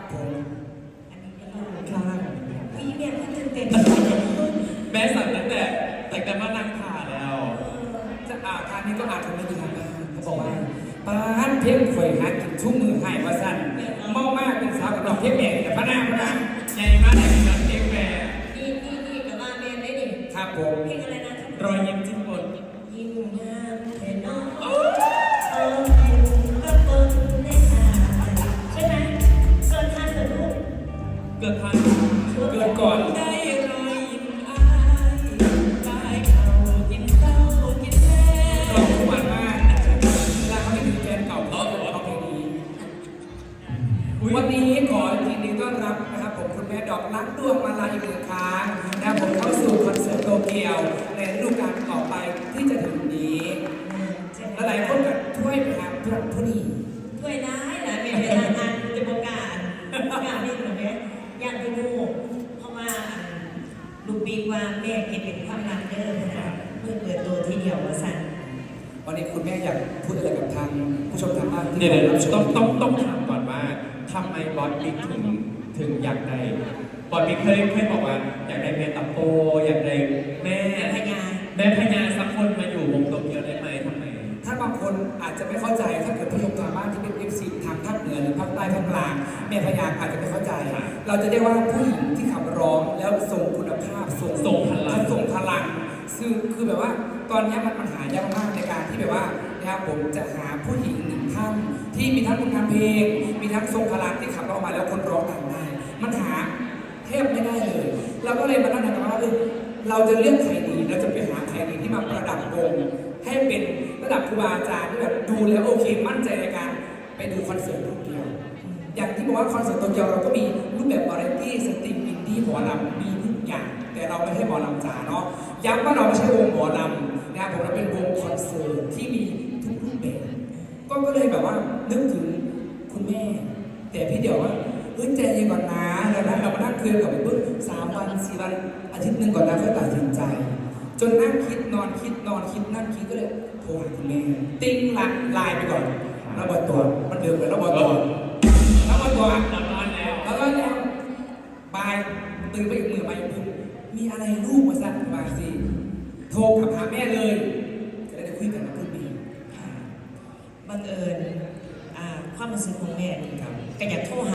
ครับผมกล้าพี่เนี่ยพี่ตื่นแม่สั่นตั้งแต่แต่มานั่งขาแล้ว จะอาบนี้ก็อาบทางนี้ก็างนี้บอกว่าปานเพ่งข่อยหักถึงชุ่มมือหายว่าสั้นเมามากเป็นสาวกับดอกเพ่งแบกแต่พนางพระนหมแต่เป็เพ่งแม่นี่นี่กับว่าแม่ได้ดิครับผมเพ่งอะไรนะรอยยิ้ม เกิดทันเกิดก่อนได้รอยยิ้มอายได้เขากินข้ากินแม่ร้องทุกวันมากเวลาเขาไม่ถึงแฟนเก่าเขาจะร้องเพลงนี้วันนี้ขอยินดีต้อนรับนะครับผมคุณแม่ดอกรักดวงมาลาอีกหนึ่งครั้งนะผมเข้าสู่คอนเสิร์ตโตเกียวในฤดูกาลต่อไปที่จะถึงนี้ใช่ไหลายคนกับช่วยไปหานผู้นี้ถ้วยนะเป็นเวลางานจะประกาศประกาศนี่เหมือนไหมย่างที่ลูกเพราะว่า ลูกปีกว่าแม่เก็บเป็นความลับเด้อนะเพื่อเปิดตัวทีเดียวว่าสั่นวันนี้คุณแม่อยากพูดอะไรกับทางผู้ชมทางบ้านที่เดี๋ยวเดี๋ยวรับชต้องมต้องต้องถามก่อนว่าทำไมบอสบิ๊กถึงถึงอยากได้บอสบิ๊กเคยเคยบอกว่าอยากได้แม่ตะโปอยากได้แม่แม่พญาแม่พญาสักคนมาอยู่วงโตเกียวได้ไหมทำไม ถ้าบางคนอาจจะไม่เข้าใจถ้าเกิดผู้ ภาคเหนือหรือภาคใต้ภาคกลางแม่พยางอาจจะไม่เข้าใจ เราจะเรียกว่าผู้หญิงที่ขับร้องแล้วทรงคุณภาพทรงทรงพลังทรงพลังคือคือแบบว่าตอนนี้มันปัญหายากมากในการที่แบบว่านะครับผมจะหาผู้หญิงหนึ่งท่านที่มีทั้งคุณงานเพลง มีทั้งทรงพลังที่ขับร้องมาแล้วคนร้องตามได้มันหาแทบไม่ได้เลย เราก็เลยมานั่งกันว่าเออเราจะเลือกใครดีเราจะไปหาใครดีที่มาประดับวงให้เป็นระดับครูบาอาจารย์ที่แบบดูแล้วโอเค มั่นใจในการ ไปดูคอนเสิร์ตโตเกียวอย่างที่บอกว่าคอนเสิร์ตโตเกียวเราก็มีรูปแบบวาไรตี้สตรีมอินดี้หมอลำมีทุกอย่าง แต่เราไม่ใช่หมอลำจ๋าเนาะย้ำว่าเราไม่ใช่วงหมอลำนะผมเราเป็นวงคอนเสิร์ตที่มีทุกรูปแบบก็ก็เลยแบบว่านึกถึงคุณแม่ แต่พี่เดี๋ยวว่าเฮ้ยใจเย็นก่อนนะแล้วนะเรามานั่งคุยกับพี่ปึ๊บสามวันสี่วันอาทิตย์หนึ่งก่อนนะค่อยตัดสินใจจนนั่งคิดนอนคิดนอนคิดนั่งคิดก็เลยโทรหาคุณแม่ติ้งหลักไลน์ไปก่อน ระเบิดตัวมันเดิมเหมือนระเบิดตัวระเบิดตัวนอนแล้วแล้วก็แล้วบายตื่นไปอีกมือไปปุ๊บมีอะไรลูกมาสั่นมาสิโทรกลับหาแม่เลยจะได้คุยกันกับคุณแม่บังเอิญอ่าความรู้สึกของแม่นี่ครับก็อยากโทรหา